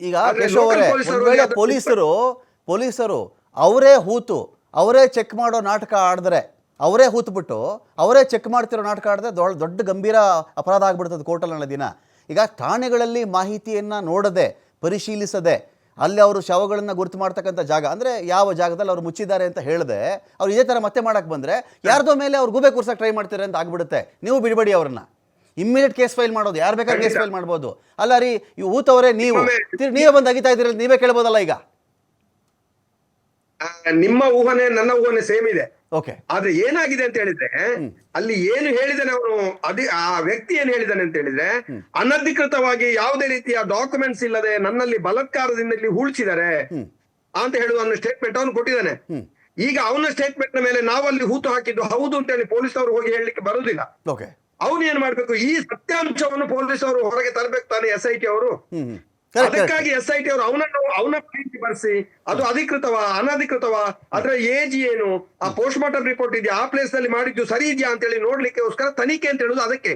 ಈಗ ಒಂದ್ ವೇಳೆ ಪೊಲೀಸರು ಪೊಲೀಸರು ಅವರೇ ಹೂತು ಅವರೇ ಚೆಕ್ ಮಾಡೋ ನಾಟಕ ಆಡಿದ್ರೆ ಅವರೇ ಹೂತ್ಬಿಟ್ಟು ಅವರೇ ಚೆಕ್ ಮಾಡ್ತಿರೋ ನಾಟಕ ಆಡಿದ್ರೆ ದೊಡ್ಡ ದೊಡ್ಡ ಗಂಭೀರ ಅಪರಾಧ ಆಗ್ಬಿಡ್ತದೆ ಕೋರ್ಟಲ್ಲಿ ನಾಳೆ ದಿನ. ಈಗ ಠಾಣೆಗಳಲ್ಲಿ ಮಾಹಿತಿಯನ್ನು ನೋಡದೆ ಪರಿಶೀಲಿಸದೆ ಅಲ್ಲಿ ಅವರು ಶವಗಳನ್ನು ಗುರುತು ಮಾಡ್ತಕ್ಕಂಥ ಜಾಗ ಅಂದರೆ ಯಾವ ಜಾಗದಲ್ಲಿ ಅವ್ರು ಮುಚ್ಚಿದ್ದಾರೆ ಅಂತ ಹೇಳಿದೆ ಅವ್ರು ಇದೇ ಥರ ಮತ್ತೆ ಮಾಡೋಕ್ಕೆ ಬಂದರೆ ಯಾರ್ದೋ ಮೇಲೆ ಅವ್ರು ಗೂಬೆ ಕೂರ್ಸಕ್ಕೆ ಟ್ರೈ ಮಾಡ್ತಾರೆ ಅಂತ ಆಗ್ಬಿಡುತ್ತೆ. ನೀವು ಬಿಡಬೇಡಿ ಅವ್ರನ್ನ. ಇಮ್ಮಿಡಿಯೇಟ್ ಕೇಸ್ ಫೈಲ್ ಮಾಡೋದು. ಯಾರು ಬೇಕಾದ್ರೆ ಕೇಸ್ ಫೈಲ್ ಮಾಡ್ಬೋದು. ಅಲ್ಲ ರೀ ಇವು ಊತವರೇ ನೀವು. ನೀವೇ ಬಂದು ಅಗಿತಾ ಇದ್ದೀರಿ ನೀವೇ ಕೇಳ್ಬೋದಲ್ಲ ಈಗ? ನಿಮ್ಮ ಊಹನೆ ನನ್ನ ಊಹನೆ ಸೇಮ್ ಇದೆ. ಓಕೆ ಆದ್ರೆ ಏನಾಗಿದೆ ಅಂತ ಹೇಳಿದ್ರೆ ಅಲ್ಲಿ ಏನು ಹೇಳಿದಾನೆ ಅವನು ಅದಿ ಆ ವ್ಯಕ್ತಿ ಏನ್ ಹೇಳಿದಾನೆ ಅಂತ ಹೇಳಿದ್ರೆ ಅನಧಿಕೃತವಾಗಿ ಯಾವುದೇ ರೀತಿಯ ಡಾಕ್ಯುಮೆಂಟ್ಸ್ ಇಲ್ಲದೆ ನನ್ನಲ್ಲಿ ಬಲತ್ಕಾರದಿಂದ ಇಲ್ಲಿ ಹೂಳ್ಸಿದ್ದಾರೆ ಅಂತ ಹೇಳುವ ಸ್ಟೇಟ್ಮೆಂಟ್ ಅವನು ಕೊಟ್ಟಿದ್ದಾನೆ. ಈಗ ಅವನ ಸ್ಟೇಟ್ಮೆಂಟ್ನ ಮೇಲೆ ನಾವಲ್ಲಿ ಹೂತು ಹಾಕಿದ್ದು ಹೌದು ಅಂತ ಹೇಳಿ ಪೊಲೀಸ್ ಅವರು ಹೋಗಿ ಹೇಳಲಿಕ್ಕೆ ಬರುದಿಲ್ಲ ಓಕೆ ಅವನು ಏನ್ ಮಾಡ್ಬೇಕು? ಈ ಸತ್ಯಾಂಶವನ್ನು ಪೊಲೀಸ್ ಅವರು ಹೊರಗೆ ತರಬೇಕು ತಾನೆ ಎಸ್ ಐ ಟಿ ಅವರು. ಅದಕ್ಕಾಗಿ ಎಸ್ ಐ ಟಿ ಅವರು ಅವನನ್ನು ಅವನ ಮಾಹಿತಿ ಬರೆಸಿ. ಅದು ಅಧಿಕೃತವ ಅನಧಿಕೃತವ? ಅದ್ರ ಏಜ್ ಏನು? ಆ ಪೋಸ್ಟ್ ಮಾರ್ಟಮ್ ರಿಪೋರ್ಟ್ ಇದೆಯಾ? ಆ ಪ್ಲೇಸ್ನಲ್ಲಿ ಮಾಡಿದ್ದು ಸರಿ ಇದೆಯಾ ಅಂತ ಹೇಳಿ ನೋಡ್ಲಿಕ್ಕೋಸ್ಕರ ತನಿಖೆ ಅಂತ ಹೇಳುದು ಅದಕ್ಕೆ.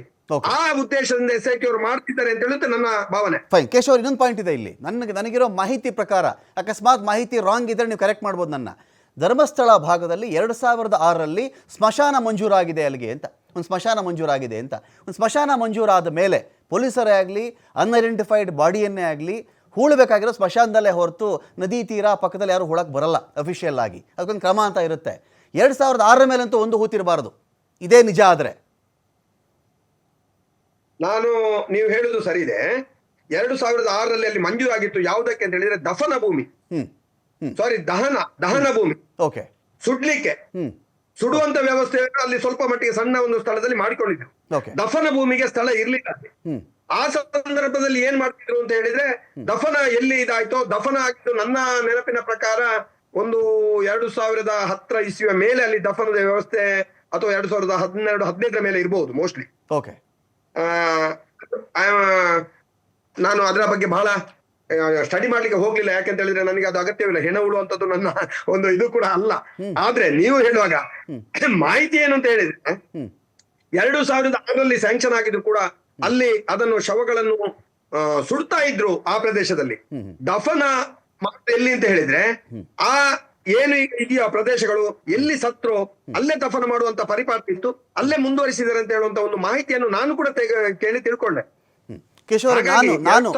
ಆ ಉದ್ದೇಶದಿಂದ ಎಸ್ ಐ ಟಿ ಅವರು ಮಾಡ್ತಿದ್ದಾರೆ ಅಂತ ಹೇಳುತ್ತೆ ನನ್ನ ಭಾವನೆ. ಫೈನ್ ಕೇಶವ್ ಇನ್ನೊಂದು ಪಾಯಿಂಟ್ ಇದೆ ಇಲ್ಲಿ. ನನಗೆ ನನಗಿರೋ ಮಾಹಿತಿ ಪ್ರಕಾರ ಅಕಸ್ಮಾತ್ ಮಾಹಿತಿ ರಾಂಗ್ ಇದ್ರೆ ನೀವು ಕರೆಕ್ಟ್ ಮಾಡ್ಬೋದು ನನ್ನ. ಧರ್ಮಸ್ಥಳ ಭಾಗದಲ್ಲಿ ಎರಡು ಸಾವಿರದ ಆರರಲ್ಲಿ ಸ್ಮಶಾನ ಮಂಜೂರಾಗಿದೆ ಅಲ್ಲಿಗೆ ಅಂತ. ಒಂದು ಸ್ಮಶಾನ ಮಂಜೂರಾಗಿದೆ ಅಂತ. ಒಂದು ಸ್ಮಶಾನ ಮಂಜೂರಾದ ಮೇಲೆ ಪೊಲೀಸರೇ ಆಗಲಿ ಅನ್ಐಡೆಂಟಿಫೈಡ್ ಬಾಡಿಯನ್ನೇ ಆಗಲಿ ಹೂಳಬೇಕಾಗಿರೋ ಸ್ಮಶಾನದಲ್ಲೇ ಹೊರತು ನದಿ ತೀರ ಪಕ್ಕದಲ್ಲಿ ಯಾರು ಹೂಳಕ್ಕೆ ಬರಲ್ಲ ಅಫಿಷಿಯಲ್ ಆಗಿ. ಅದಕ್ಕೊಂದು ಕ್ರಮ ಅಂತ ಇರುತ್ತೆ. ಎರಡು ಸಾವಿರದ ಆರರ ಮೇಲಂತೂ ಒಂದು ಹೂತಿರಬಾರ್ದು. ಇದೇ ನಿಜ ಆದರೆ. ನಾನು ನೀವು ಹೇಳುದು ಸರಿ ಇದೆ ಎರಡು ಸಾವಿರದ ಆರರಲ್ಲಿ ಅಲ್ಲಿ ಮಂಜೂರಾಗಿತ್ತು ಯಾವುದಕ್ಕೆ ಅಂತ ಹೇಳಿದ್ರೆ ದಫನ ಭೂಮಿ. ಸಾರಿ ದಹನ ದಹನ ಭೂಮಿ. ಓಕೆ. ಸುಡ್ಲಿಕ್ಕೆ. ಸುಡುವಂತ ವ್ಯವಸ್ಥೆಯನ್ನು ಅಲ್ಲಿ ಸ್ವಲ್ಪ ಮಟ್ಟಿಗೆ ಸಣ್ಣ ಒಂದು ಸ್ಥಳದಲ್ಲಿ ಮಾಡಿಕೊಂಡಿದ್ರು ಓಕೆ. ದಫನ ಭೂಮಿಗೆ ಸ್ಥಳ ಇರ್ಲಿಲ್ಲ. ಆ ಸಂದರ್ಭದಲ್ಲಿ ಏನ್ ಮಾಡ್ತಿದ್ರು ಅಂತ ಹೇಳಿದ್ರೆ ದಫನ ಎಲ್ಲಿ ಇದಾಯ್ತೋ ದಫನ ಆಗಿದ್ದು ನನ್ನ ನೆನಪಿನ ಪ್ರಕಾರ ಒಂದು ಎರಡು ಸಾವಿರದ ಹತ್ತರ ಇಸ್ವಿಯ ಮೇಲೆ ಅಲ್ಲಿ ದಫನದ ವ್ಯವಸ್ಥೆ ಅಥವಾ ಎರಡು ಸಾವಿರದ ಹದಿನೆರಡು ಹದಿನೈದರ ಮೇಲೆ ಇರಬಹುದು ಮೋಸ್ಟ್ಲಿ ಓಕೆ. ನಾನು ಅದರ ಬಗ್ಗೆ ಬಹಳ ಸ್ಟಡಿ ಮಾಡ್ಲಿಕ್ಕೆ ಹೋಗ್ಲಿಲ್ಲ. ಯಾಕಂತ ಹೇಳಿದ್ರೆ ನನಗೆ ಅದು ಅಗತ್ಯವಿಲ್ಲ. ಹೆಣ ಉಳುವಂತದ್ದು ನನ್ನ ಒಂದು ಇದು ಕೂಡ ಅಲ್ಲ. ಆದ್ರೆ ನೀವು ಹೇಳುವಾಗ ಮಾಹಿತಿ ಏನು ಅಂತ ಹೇಳಿದ್ರೆ ಎರಡು ಸಾವಿರದ ಆರರಲ್ಲಿ ಸ್ಯಾಂಕ್ಷನ್ ಆಗಿದ್ರು ಕೂಡ ಅಲ್ಲಿ ಅದನ್ನು ಶವಗಳನ್ನು ಸುಡ್ತಾ ಇದ್ರು ಆ ಪ್ರದೇಶದಲ್ಲಿ. ದಫನ ಎಲ್ಲಿ ಅಂತ ಹೇಳಿದ್ರೆ ಆ ಏನು ಈಗ ಇದೆಯೋ ಪ್ರದೇಶಗಳು ಎಲ್ಲಿ ಸತ್ರೋ ಅಲ್ಲೇ ದಫನ ಮಾಡುವಂತ ಪರಿಪಾಠ ಇತ್ತು. ಅಲ್ಲೇ ಮುಂದುವರಿಸಿದ್ದಾರೆ ಅಂತ ಹೇಳುವಂತ ಒಂದು ಮಾಹಿತಿಯನ್ನು ನಾನು ಕೂಡ ಕೇಳಿ ತಿಳ್ಕೊಂಡೆ. ಕಿಶೋರ್ ನಾನು ನಾನು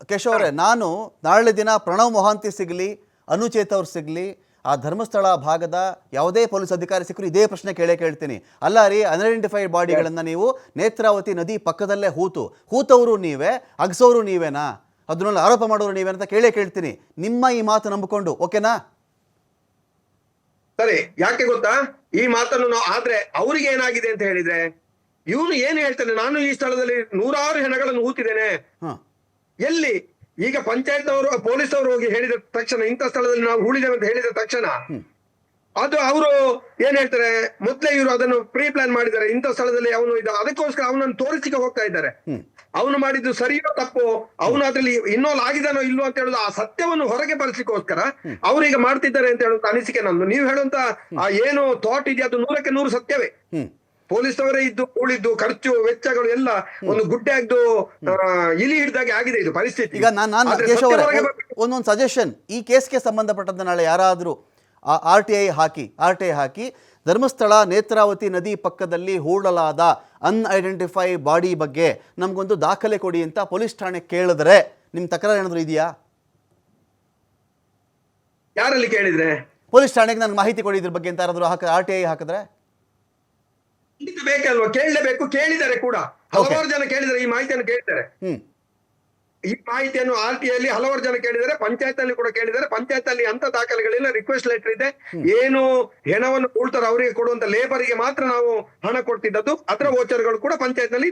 ಎರಡು ಸಾವಿರದ ಆರ ಮೇಲೆ ಕೇಶವ್ ಅವರೇ ನಾನು ನಾಳೆ ದಿನ ಪ್ರಣವ್ ಮೊಹಾಂತಿ ಸಿಗಲಿ ಅನುಚೇತ್ ಅವ್ರು ಸಿಗಲಿ ಆ ಧರ್ಮಸ್ಥಳ ಭಾಗದ ಯಾವುದೇ ಪೊಲೀಸ್ ಅಧಿಕಾರಿ ಸಿಕ್ಕರು ಇದೇ ಪ್ರಶ್ನೆ ಕೇಳೇ ಕೇಳ್ತೀನಿ. ಅಲ್ಲ ರೀ ಅನ್ಐಡೆಂಟಿಫೈಡ್ ಬಾಡಿಗಳನ್ನು ನೀವು ನೇತ್ರಾವತಿ ನದಿ ಪಕ್ಕದಲ್ಲೇ ಹೂತು. ಹೂತವರು ನೀವೇ ಅಗಸೋರು ನೀವೇನಾ? ಅದನ್ನೆಲ್ಲ ಆರೋಪ ಮಾಡೋರು ನೀವೇ ಅಂತ ಕೇಳೇ ಕೇಳ್ತೀನಿ. ನಿಮ್ಮ ಈ ಮಾತು ನಂಬಿಕೊಂಡು ಓಕೆನಾ? ಸರಿ ಯಾಕೆ ಗೊತ್ತಾ? ಈ ಮಾತನ್ನು ನಾವು ಆದ್ರೆ ಅವ್ರಿಗೆ ಏನಾಗಿದೆ ಅಂತ ಹೇಳಿದ್ರೆ ಇವನು ಏನ್ ಹೇಳ್ತಾನೆ ನಾನು ಈ ಸ್ಥಳದಲ್ಲಿ ನೂರಾರು ಹೆಣಗಳನ್ನು ಹೂತಿದ್ದೇನೆ. ಹಾಂ. ಎಲ್ಲಿ? ಈಗ ಪಂಚಾಯತ್ ಅವರು ಪೊಲೀಸ್ ಅವರು ಹೋಗಿ ಹೇಳಿದ ತಕ್ಷಣ ಇಂಥ ಸ್ಥಳದಲ್ಲಿ ನಾವು ಹೂಳಿದ್ದೇವೆ ಅಂತ ಹೇಳಿದ ತಕ್ಷಣ ಅದು ಅವರು ಏನ್ ಹೇಳ್ತಾರೆ ಮೊದ್ಲೇ ಇವರು ಅದನ್ನು ಪ್ರೀ ಪ್ಲಾನ್ ಮಾಡಿದ್ದಾರೆ ಇಂಥ ಸ್ಥಳದಲ್ಲಿ ಅವನು ಇದ್ದ ಅದಕ್ಕೋಸ್ಕರ ಅವನನ್ನು ತೋರಿಸಿಕೆ ಹೋಗ್ತಾ ಇದ್ದಾರೆ. ಅವನು ಮಾಡಿದ್ದು ಸರಿಯೋ ತಪ್ಪೋ ಅವನು ಅದ್ರಲ್ಲಿ ಇನ್ವಾಲ್ವ್ ಆಗಿದಾನೋ ಇಲ್ವೋ ಅಂತ ಹೇಳುದು ಆ ಸತ್ಯವನ್ನು ಹೊರಗೆ ಪರಿಸಿಕ್ಕೋಸ್ಕರ ಅವ್ರು ಈಗ ಮಾಡ್ತಿದ್ದಾರೆ ಅಂತ ಹೇಳುವಂತ ಅನಿಸಿಕೆ ನಂದು. ನೀವು ಹೇಳುವಂತ ಆ ಏನು ಥಾಟ್ ಇದೆಯಾ ಅದು ನೂರಕ್ಕೆ ನೂರು ಸತ್ಯವೇ. ಪೊಲೀಸ್ ಅವರೇ ಇದ್ದು ಉಳಿದ್ದು ಖರ್ಚು ವೆಚ್ಚಗಳು ಎಲ್ಲ ಒಂದು ಗುಡ್ಡೆ ಆಗ್ದು ಇಲಿ ಹಿಡ್ದಾಗೆ ಆಗಿದೆ ಇದು ಪರಿಸ್ಥಿತಿ. ಈಗ ನಾನು. ಒಂದೊಂದು ಸಜೆಷನ್ ಈ ಕೇಸ್ಗೆ ಸಂಬಂಧಪಟ್ಟಂತೆ ನಾಳೆ ಯಾರಾದರೂ ಆರ್ ಟಿ ಐ ಹಾಕಿ ಆರ್ ಟಿ ಐ ಹಾಕಿ ಧರ್ಮಸ್ಥಳ ನೇತ್ರಾವತಿ ನದಿ ಪಕ್ಕದಲ್ಲಿ ಹೂಡಲಾದ ಅನ್ಐಡೆಂಟಿಫೈ ಬಾಡಿ ಬಗ್ಗೆ ನಮಗೊಂದು ದಾಖಲೆ ಕೊಡಿ ಅಂತ ಪೊಲೀಸ್ ಠಾಣೆ ಕೇಳಿದ್ರೆ ನಿಮ್ಮ ತಕರಾರು ಏನಾದರೂ ಇದೆಯಾ? ಯಾರಲ್ಲಿ ಕೇಳಿದ್ರೆ? ಪೊಲೀಸ್ ಠಾಣೆಗೆ ನನಗೆ ಮಾಹಿತಿ ಕೊಡಿ ಇದ್ರ ಬಗ್ಗೆ ಅಂತ ಯಾರಾದರೂ ಹಾಕ ಆರ್ ಟಿ ಐ ಹಾಕಿದ್ರೆ? ಖಂಡಿತ ಬೇಕಲ್ವಾ ಕೇಳಲೇಬೇಕು. ಕೇಳಿದ್ದಾರೆ ಕೂಡ. ಹಲವಾರು ಜನ ಕೇಳಿದ್ದಾರೆ. ಈ ಮಾಹಿತಿಯನ್ನು ಕೇಳಿದ್ದಾರೆ. ಈ ಮಾಹಿತಿಯನ್ನು ಆರ್ ಟಿ ಅಲ್ಲಿ ಹಲವಾರು ಜನ ಕೇಳಿದ್ದಾರೆ. ಪಂಚಾಯತ್ ಅಲ್ಲಿ ಕೂಡ ಕೇಳಿದ್ದಾರೆ. ಪಂಚಾಯತ್ ಅಲ್ಲಿ ಅಂತ ದಾಖಲೆಗಳಿಲ್ಲ. ರಿಕ್ವೆಸ್ಟ್ ಲೆಟರ್ ಇದೆ. ಏನು ಹೆಣವನ್ನು ಕೊಡ್ತಾರೆ ಅವರಿಗೆ ಕೊಡುವಂತ ಲೇಬರಿಗೆ ಮಾತ್ರ ನಾವು ಹಣ ಕೊಡ್ತಿದ್ದದ್ದು. ಅದರ ವೋಚರ್ಗಳು ಕೂಡ ಪಂಚಾಯತ್ನಲ್ಲಿ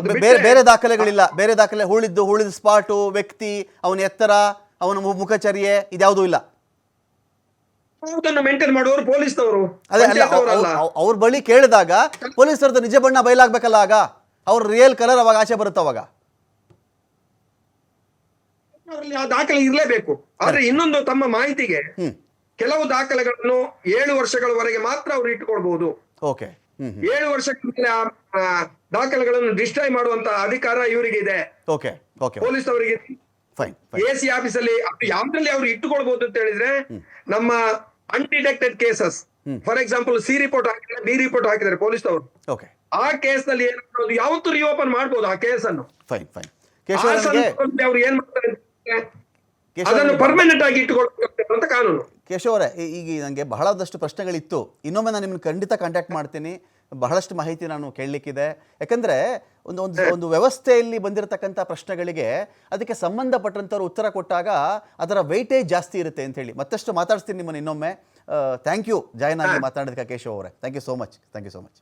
ಅದು ಬೇರೆ ಬೇರೆ ದಾಖಲೆಗಳಿಲ್ಲ. ಬೇರೆ ದಾಖಲೆ ಹುಳಿದ್ದು ಹುಳಿದ ಸ್ಪಾಟು ವ್ಯಕ್ತಿ ಅವನ ಎತ್ತರ ಅವನ ಮುಖಚರ್ಯೆ ಇದ್ಯಾವುದೂ ಇಲ್ಲ. ಅದನ್ನು ಮೇಂಟೈನ್ ಮಾಡುವವರು ಪೊಲೀಸ್ನವರು ಅದೇ ಅಲ್ಲ ಪಂಚಾಯತ್ ಅವರಲ್ಲ ಅವ್ರ ಬಳಿ ಕೇಳಿದಾಗ ಪೊಲೀಸರದ್ದು ನಿಜ ಬಣ್ಣ ಬಯಲಾಗ್ಬೇಕಲ್ಲ ಆಗ? ಅವ್ರ ರಿಯಲ್ ಕಲರ್ ಅವಾಗ ಆಚೆ ಬರುತ್ತೆ ಅವಾಗ? ಆ ದಾಖಲೆ ಇರಲೇಬೇಕು. ಆದ್ರೆ ಇನ್ನೊಂದು ತಮ್ಮ ಮಾಹಿತಿಗೆ ಕೆಲವು ದಾಖಲೆಗಳನ್ನು ಏಳು ವರ್ಷಗಳವರೆಗೆ ಮಾತ್ರ ಅವರು ಇಟ್ಕೊಳ್ಬಹುದು ಓಕೆ. ಏಳು ವರ್ಷಗಳ ದಾಖಲೆಗಳನ್ನು ಡಿಸ್ಟ್ರಾಯ್ ಮಾಡುವಂತ ಅಧಿಕಾರ ಇವರಿಗೆ ಇದೆ ಓಕೆ. ಓಕೆ ಪೊಲೀಸ್ ಅವರಿಗೆ ಫೈನ್ ಫೈನ್ ಎ ಸಿ ಆಫೀಸಲ್ಲಿ ಯಾವ್ದ್ರಲ್ಲಿ ಅವ್ರು ಇಟ್ಟುಕೊಳ್ಬಹುದು ಅಂತ ಹೇಳಿದ್ರೆ ನಮ್ಮ undetected cases for example C report ಹಾಕಿದ್ರೆ ಬಿ ರಿಪೋರ್ಟ್ ಹಾಕಿದ್ದಾರೆ ಪೊಲೀಸ್ ಅವರು ಓಕೆ ಆ ಕೇಸ್ನಲ್ಲಿ ಏನಾದ್ರು ಯಾವತ್ತೂ ರಿಓಪನ್ ಮಾಡಬಹುದು ಆ ಕೇಸ್ ಅನ್ನು ಫೈನ್ ಫೈನ್ ಅವ್ರು ಏನ್ ಮಾಡ್ತಾರೆ ಅದನ್ನು ಪರ್ಮನೆಂಟ್ ಆಗಿ ಇಟ್ಟುಕೊಳ್ಬೇಕು ಅಂತ ಕಾನೂನು. ಕೇಶವ್ ಅವರೇ ಈ- ಈಗ ನನಗೆ ಬಹಳದಷ್ಟು ಪ್ರಶ್ನೆಗಳಿತ್ತು. ಇನ್ನೊಮ್ಮೆ ನಾನು ನಿಮ್ಮನ್ನು ಖಂಡಿತ ಕಾಂಟ್ಯಾಕ್ಟ್ ಮಾಡ್ತೀನಿ. ಬಹಳಷ್ಟು ಮಾಹಿತಿ ನಾನು ಕೇಳಲಿಕ್ಕಿದೆ. ಯಾಕಂದರೆ ಒಂದು ಒಂದು ಒಂದು ವ್ಯವಸ್ಥೆಯಲ್ಲಿ ಬಂದಿರತಕ್ಕಂಥ ಪ್ರಶ್ನೆಗಳಿಗೆ ಅದಕ್ಕೆ ಸಂಬಂಧಪಟ್ಟಂಥವ್ರು ಉತ್ತರ ಕೊಟ್ಟಾಗ ಅದರ ವೆಯ್ಟೇಜ್ ಜಾಸ್ತಿ ಇರುತ್ತೆ ಅಂತ ಹೇಳಿ. ಮತ್ತಷ್ಟು ಮಾತಾಡ್ತೀನಿ ನಿಮ್ಮನ್ನು ಇನ್ನೊಮ್ಮೆ. ಥ್ಯಾಂಕ್ ಯು ಜಾಯ್ನ್ ಆಗಿ ಮಾತಾಡೋದಕ್ಕೆ ಕೇಶವ್ ಅವರೇ. Thank you so much thank you so much